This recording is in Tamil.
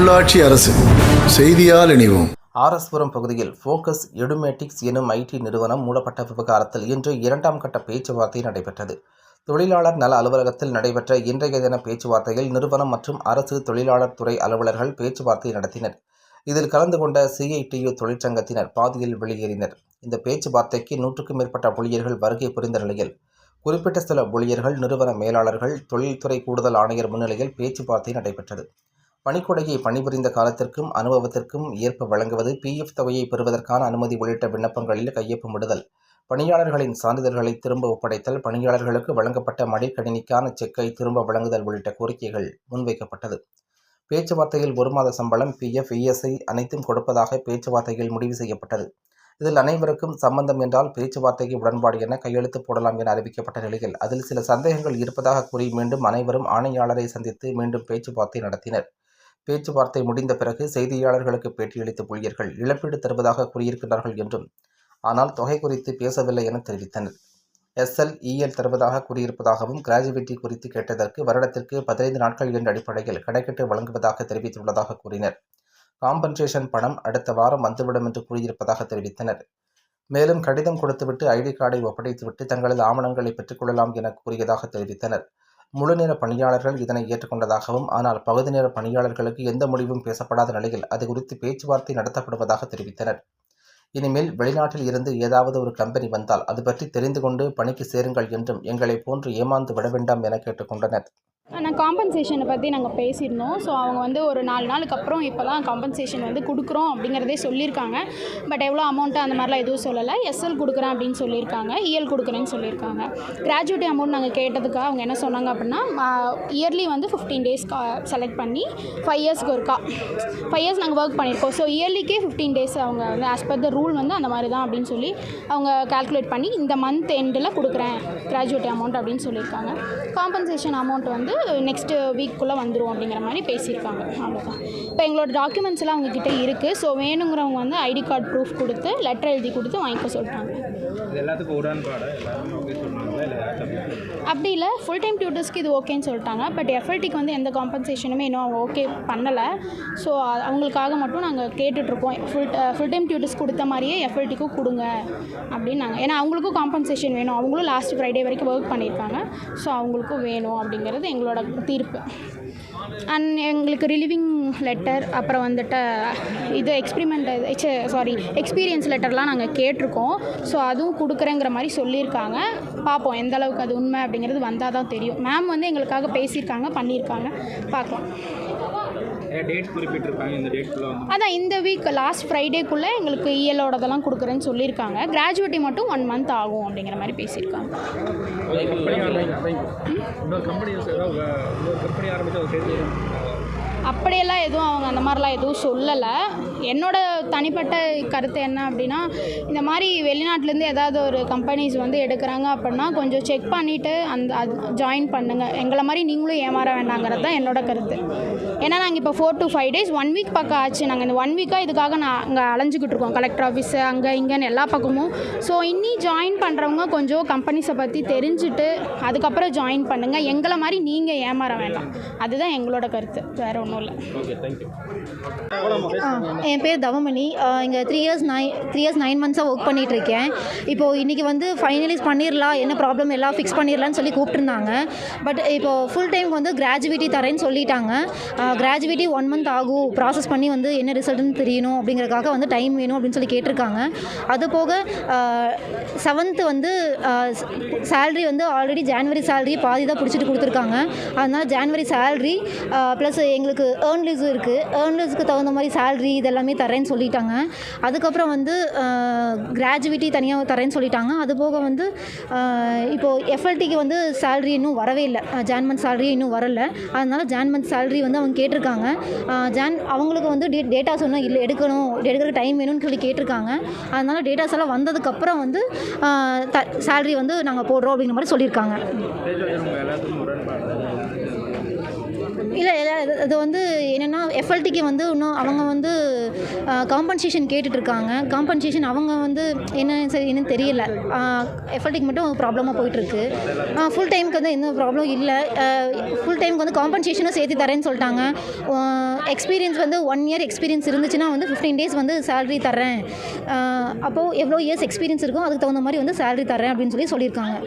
உள்ளாட்சி அரசு செய்தியால் இணைவோம். ஆரஸ்புரம் பகுதியில் ஃபோக்கஸ் எடுமேட்டிக்ஸ் எனும் ஐடி நிறுவனம் மூடப்பட்ட விவகாரத்தில் இன்று இரண்டாம் கட்ட பேச்சுவார்த்தை நடைபெற்றது. தொழிலாளர் நல அலுவலகத்தில் நடைபெற்ற இன்றைய தின பேச்சுவார்த்தையில் நிறுவனம் மற்றும் அரசு தொழிலாளர் துறை அலுவலர்கள் பேச்சுவார்த்தை நடத்தினர். இதில் கலந்து கொண்ட சிஐடியு தொழிற்சங்கத்தினர் பாதியில் வெளியேறினர். இந்த பேச்சுவார்த்தைக்கு நூற்றுக்கும் மேற்பட்ட ஊழியர்கள் வருகை புரிந்த நிலையில் குறிப்பிட்ட சில ஊழியர்கள் நிறுவன மேலாளர்கள் தொழில்துறை கூடுதல் ஆணையர் முன்னிலையில் பேச்சுவார்த்தை நடைபெற்றது. பணிக்கொடையை பணிபுரிந்த காலத்திற்கும் அனுபவத்திற்கும் ஏற்ப வழங்குவது பிஎஃப் தொகையை பெறுவதற்கான அனுமதி உள்ளிட்ட விண்ணப்பங்களில் கையொப்பமிடுதல். பணியாளர்களின் சான்றிதழ்களை திரும்ப ஒப்படைத்தல் பணியாளர்களுக்கு வழங்கப்பட்ட மடிக்கணினிக்கான செக்கை திரும்ப வழங்குதல் உள்ளிட்ட கோரிக்கைகள் முன்வைக்கப்பட்டது. பேச்சுவார்த்தையில் ஒரு மாத சம்பளம் பிஎஃப் இஎஸ்ஐ அனைத்தும் கொடுப்பதாக பேச்சுவார்த்தையில் முடிவு செய்யப்பட்டது. இதில் அனைவருக்கும் சம்பந்தம் என்றால் பேச்சுவார்த்தைக்கு உடன்பாடு என கையெழுத்து போடலாம் என அறிவிக்கப்பட்ட நிலையில் அதில் சில சந்தேகங்கள் இருப்பதாக கூறி மீண்டும் அனைவரும் ஆணையாளரை சந்தித்து மீண்டும் பேச்சுவார்த்தை நடத்தினர். பேச்சுவார்த்தை முடிந்த பிறகு செய்தியாளர்களுக்கு பேட்டியளித்த ஊழியர்கள் இழப்பீடு தருவதாக கூறியிருக்கிறார்கள் என்றும் ஆனால் தொகை குறித்து பேசவில்லை என தெரிவித்தனர். எஸ்எல் இஎல் தருவதாக கூறியிருப்பதாகவும் கிராஜுவிட்டி குறித்து கேட்டதற்கு வருடத்திற்கு பதினைந்து நாட்கள் என்ற அடிப்படையில் கணக்கிட்டு வழங்குவதாக தெரிவித்துள்ளதாக கூறினர். காம்பன்சேஷன் பணம் அடுத்த வாரம் வந்துவிடும் என்று கூறியிருப்பதாக தெரிவித்தனர். மேலும் கடிதம் கொடுத்துவிட்டு ஐடி கார்டை ஒப்படைத்துவிட்டு தங்களது ஆவணங்களை பெற்றுக்கொள்ளலாம் என கூறியதாக தெரிவித்தனர். முழுநேர பணியாளர்கள் இதனை ஏற்றுக்கொண்டதாகவும் ஆனால் பகுதி நேர பணியாளர்களுக்கு எந்த முடிவும் பேசப்படாத நிலையில் அது குறித்து பேச்சுவார்த்தை நடத்தப்படுவதாக தெரிவித்தனர். இனிமேல் வெளிநாட்டில் இருந்து ஏதாவது ஒரு கம்பெனி வந்தால் அது பற்றி தெரிந்து கொண்டு பணிக்கு சேருங்கள் என்றும் எங்களை போன்று ஏமாந்து விட வேண்டாம் என கேட்டுக்கொண்டனர் ஆனால் காம்பன்சேஷனை பற்றி நாங்கள் பேசியிருந்தோம். ஸோ அவங்க வந்து ஒரு நாலு நாளுக்கு அப்புறம் இப்போ தான் காம்பன்சேஷன் வந்து கொடுக்குறோம் அப்படிங்கிறதே சொல்லியிருக்காங்க. பட் எவ்வளோ அமௌண்ட்டு அந்த மாதிரிலாம் எதுவும் சொல்லலை. எஸ்எல் கொடுக்குறேன் அப்படின்னு சொல்லியிருக்காங்க. இஎல் கொடுக்குறேன்னு சொல்லியிருக்காங்க. கிராஜுவேட்டி அமௌண்ட் நாங்கள் கேட்டதுக்காக அவங்க என்ன சொன்னாங்க அப்படின்னா இயர்லி வந்து ஃபிஃப்டீன் டேஸ் செலக்ட் பண்ணி ஃபைவ் இயர்ஸ்க்கு ஒருக்கா ஃபைவ் இயர்ஸ் நாங்கள் ஒர்க் பண்ணியிருக்கோம். ஸோ இயர்லிக்கே ஃபிஃப்டீன் டேஸ் அவங்க வந்து ஆஸ் பர் த ரூல் வந்து அந்த மாதிரி தான் அப்படின்னு சொல்லி அவங்க கால்குலேட் பண்ணி இந்த மந்த் எண்டில் கொடுக்குறேன் கிராஜுவேட்டி அமௌண்ட் அப்படின்னு சொல்லியிருக்காங்க. காம்பன்சேஷன் அமௌண்ட் வந்து நெக்ஸ்ட்டு வீக்குள்ளே வந்துடும் அப்படிங்கிற மாதிரி பேசியிருக்காங்க. அவ்வளோதான் இப்போ எங்களோட டாக்குமெண்ட்ஸ் எல்லாம் அவங்கக்கிட்ட இருக்குது ஸோ வேணுங்கிறவங்க வந்து ஐடி கார்டு ப்ரூஃப் கொடுத்து லெட்டர் எழுதி கொடுத்து வாங்கிக்க சொல்கிறாங்க இது எல்லாத்துக்கும் உடன்பாடா எல்லாருமே ஓகே சொன்னாங்க அப்படி இல்லை ஃபுல் டைம் டியூட்டர்ஸ்க்கு இது ஓகேன்னு சொல்லிட்டாங்க. பட் எஃப்எல்டிக்கு வந்து எந்த காம்பன்சேஷனுமே இன்னும் அவங்க ஓகே பண்ணலை. ஸோ அவங்களுக்காக மட்டும் நாங்கள் கேட்டுட்ருக்கோம். ஃபுல் ஃபுல் டைம் டியூட்டர்ஸ் கொடுத்த மாதிரியே எஃப்எல்டிக்கும் கொடுங்க அப்படின்னு நாங்கள் ஏன்னா அவங்களுக்கும் காம்பன்சேஷன் வேணும். அவங்களும் லாஸ்ட் ஃப்ரைடே வரைக்கும் ஒர்க் பண்ணியிருக்காங்க ஸோ அவங்களுக்கும் வேணும் அப்படிங்கிறது எங்களோட தீர்ப்பு. அண்ட் எங்களுக்கு ரிலீவிங் லெட்டர் அப்புறம் வந்துட்டு இது எக்ஸ்பிரிமெண்ட் சாரி எக்ஸ்பீரியன்ஸ் லெட்டர்லாம் நாங்கள் கேட்டிருக்கோம். ஸோ அதுவும் கொடுக்குறேங்கிற மாதிரி சொல்லியிருக்காங்க. பார்ப்போம் எந்த அளவுக்கு அது உண்மை அப்படிங்கிறது வந்தால் தான் தெரியும். மேம் வந்து எங்களுக்காக பேசியிருக்காங்க பண்ணியிருக்காங்க. பார்க்கலாம். டேட் குறிப்பிட்டிருக்காங்க இந்த டேட்குள்ளே அதான் இந்த வீக் லாஸ்ட் ஃப்ரைடேக்குள்ளே எங்களுக்கு இஎலோடதெல்லாம் கொடுக்குறேன்னு சொல்லியிருக்காங்க. கிராஜுவேட்டி மட்டும் ஒன் மந்த் ஆகும் அப்படிங்கிற மாதிரி பேசியிருக்காங்க. அப்படியெல்லாம் எதுவும் அவங்க அந்த மாதிரிலாம் எதுவும் சொல்லலை. என்னோட தனிப்பட்ட கருத்து என்ன அப்படின்னா இந்த மாதிரி வெளிநாட்டிலேருந்து ஏதாவது ஒரு கம்பெனிஸ் வந்து எடுக்கிறாங்க அப்படின்னா கொஞ்சம் செக் பண்ணிவிட்டு அந்த அது ஜாயின் பண்ணுங்கள் எங்களை மாதிரி நீங்களும் ஏமாற வேண்டாங்கிறது தான் என்னோட கருத்து. ஏன்னா நாங்கள் இப்போ four to five days one week பக்கம் ஆச்சு. நாங்கள் இந்த ஒன் வீக்காக இதுக்காக நான் அங்கே அலைஞ்சிக்கிட்டு இருக்கோம். கலெக்டர் ஆஃபீஸு அங்கே இங்கேன்னு எல்லா பக்கமும். ஸோ இன்னி ஜாயின் பண்ணுறவங்க கொஞ்சம் கம்பெனிஸை பற்றி தெரிஞ்சுட்டு அதுக்கப்புறம் ஜாயின் பண்ணுங்கள் எங்களை மாதிரி நீங்கள் ஏமாற வேண்டாம். அதுதான் எங்களோட கருத்து. வேறு ஒன்றும் இல்லை. என் பேர் தவமணி. இங்கே three years nine three years nine மந்த்ஸாக work பண்ணிகிட்ருக்கேன் இப்போது இன்றைக்கி வந்து ஃபைனலைஸ் பண்ணிடலாம் என்ன ப்ராப்ளம் எல்லாம் ஃபிக்ஸ் பண்ணிடலான்னு சொல்லி கூப்பிட்டுருந்தாங்க. பட் இப்போது ஃபுல் டைம் வந்து கிராஜுவேட்டி தரேன்னு சொல்லிட்டாங்க. கிராஜுவேட்டி ஒன் மந்த் ஆகும். ப்ராசஸ் பண்ணி வந்து என்ன ரிசல்ட்னு தெரியணும் அப்படிங்கிறதுக்காக வந்து டைம் வேணும் அப்படின்னு சொல்லி கேட்டிருக்காங்க. அது போக செவன்த்து வந்து சேல்ரி வந்து ஆல்ரெடி ஜான்வரி சேல்ரி பாதி தான் பிடிச்சிட்டு கொடுத்துருக்காங்க. அதனால் ஜான்வரி சேல்ரி ப்ளஸ் எங்களுக்கு ஏர்ன்லீஸும் இருக்குது ஏர்ன்லீஸுக்கு தகுந்த மாதிரி சேல்ரி இதெல்லாமே தரேன்னு சொல்லிட்டாங்க. அதுக்கப்புறம் வந்து கிராஜுவிட்டி தனியாக தரேன்னு சொல்லிட்டாங்க. அது போக வந்து இப்போது எஃப்எல்டிக்கு வந்து சேல்ரி இன்னும் வரவே இல்லை. ஜான் மந்த் சேல்ரி இன்னும் வரல. அதனால ஜான் மந்த் சேல்ரி வந்து அவங்க கேட்டிருக்காங்க. ஜான் அவங்களுக்கு வந்து டே டேட்டாஸ் ஒன்றும் இல்லை எடுக்கணும் எடுக்கிற டைம் வேணும்னு சொல்லி கேட்டிருக்காங்க. அதனால டேட்டாஸ் எல்லாம் வந்ததுக்கப்புறம் வந்து சேல்ரி வந்து நாங்கள் போடுறோம் அப்படிங்கிற மாதிரி சொல்லியிருக்காங்க உங்கள் எல்லாத்துக்கும் உடன்பாடு இல்லை இல்லை இது- வந்து என்னென்னா எஃப்எல்டிக்கு வந்து இன்னும் அவங்க வந்து காம்பன்சேஷன் கேட்டுட்ருக்காங்க. காம்பன்சேஷன் அவங்க வந்து என்ன சரி என்னன்னு தெரியல. எஃப்எல்டிக்கு மட்டும் ப்ராப்ளமாக போயிட்டுருக்கு ஃபுல் டைமுக்கு வந்து எந்த ப்ராப்ளம் இல்லை. ஃபுல் டைமுக்கு வந்து காம்பன்சேஷனும் சேர்த்து தரேன்னு சொல்லிட்டாங்க. எக்ஸ்பீரியன்ஸ் வந்து ஒன் இயர் எக்ஸ்பீரியன்ஸ் இருந்துச்சுன்னா வந்து ஃபிஃப்டீன் டேஸ் வந்து சேலரி தரேன் அப்போது எவ்வளோ இயர்ஸ் எக்ஸ்பீரியன்ஸ் இருக்கோ அதுக்கு தகுந்த மாதிரி வந்து சேலரி தரேன் அப்படின்னு சொல்லி சொல்லியிருக்காங்க.